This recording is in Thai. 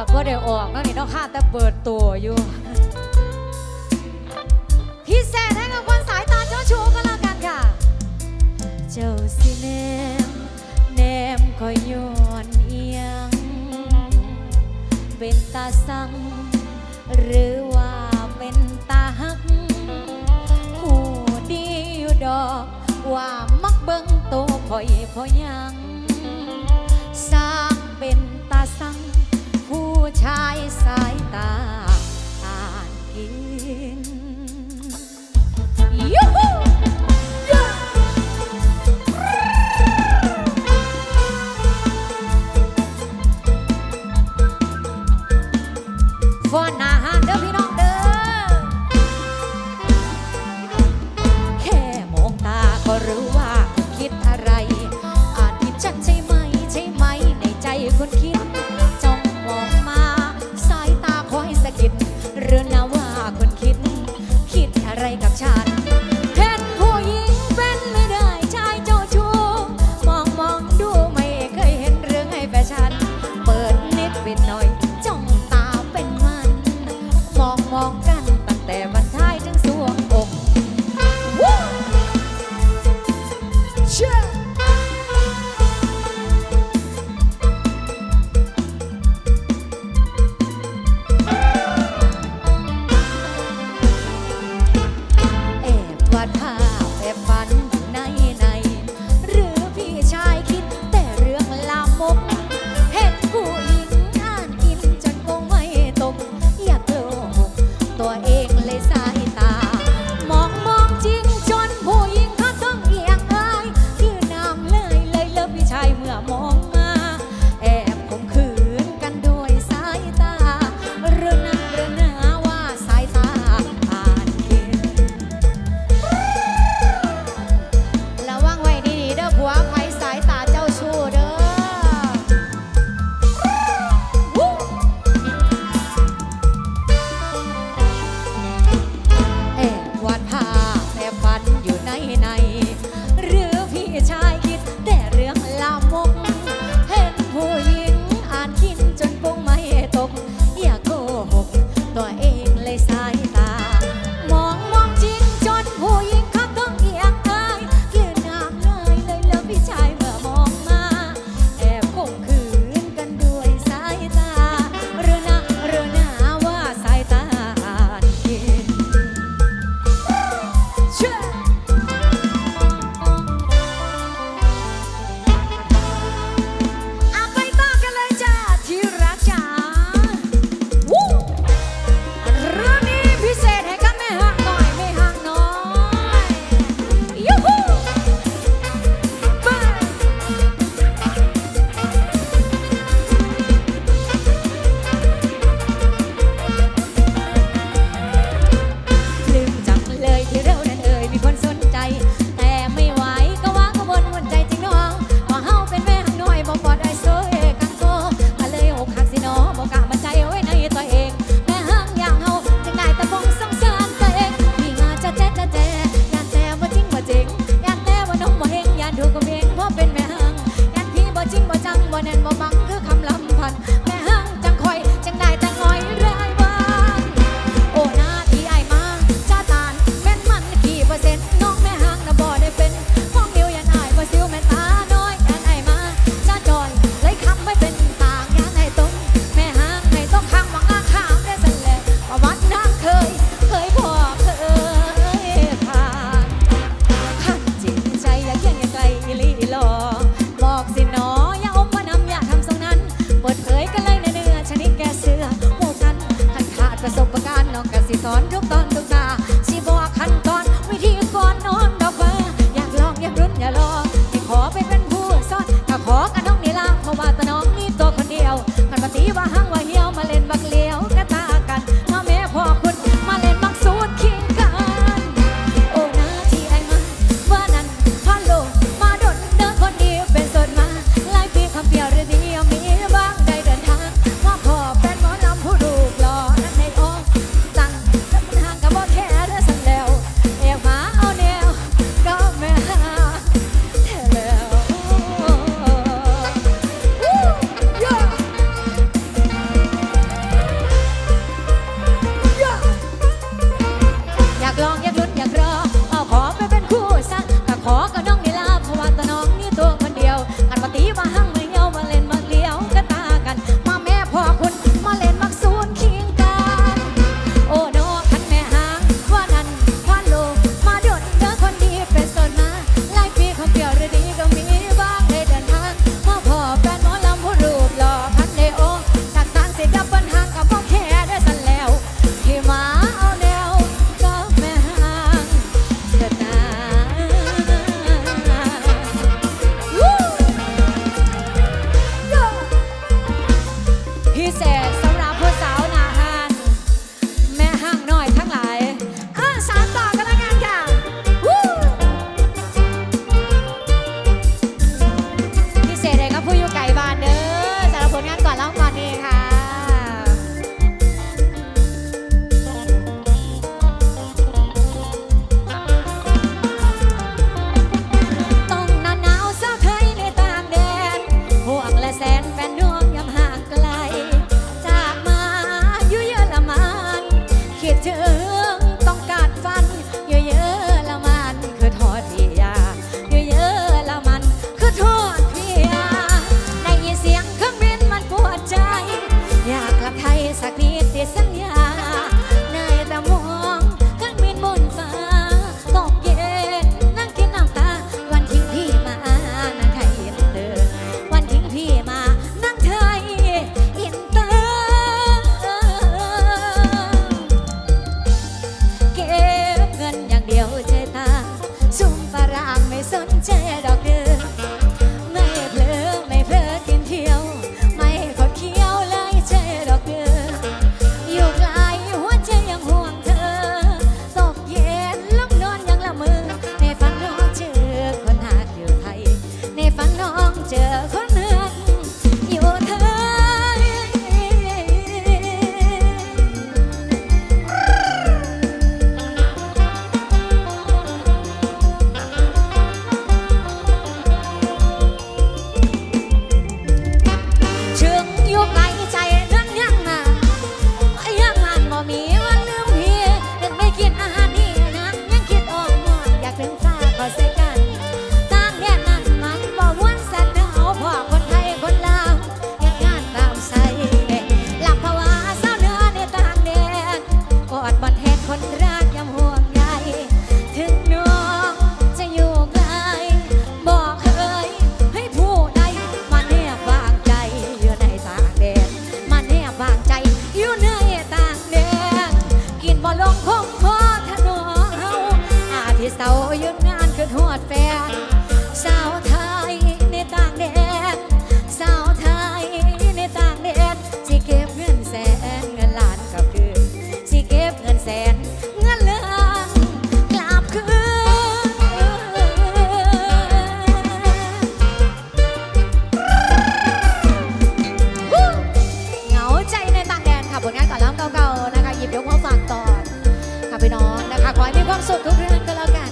อกบ่ได้ออกนั่นนี่น้องข้าแต่เปิดตัวอยู่ พิเศษให้กับคนสายตาเจ้าชูก็แล้วกันค่ะ เจ้าสิแนมแนมคอยย้อนเอียง เป็นตาสัง หรือว่าเป็นตาหักผู้ดียู่ดอก ว่ามักเบิ่งโตวข่อยพอยัง ชายส น้องกสิสอนทุกตอนทุกนา ผลงานก่อนล่ำเก่าๆนะคะหยิบยกมาฝากก่อนค่ะพี่น้องนะคะขอให้มีความสุขทุกเรื่องก็แล้วกัน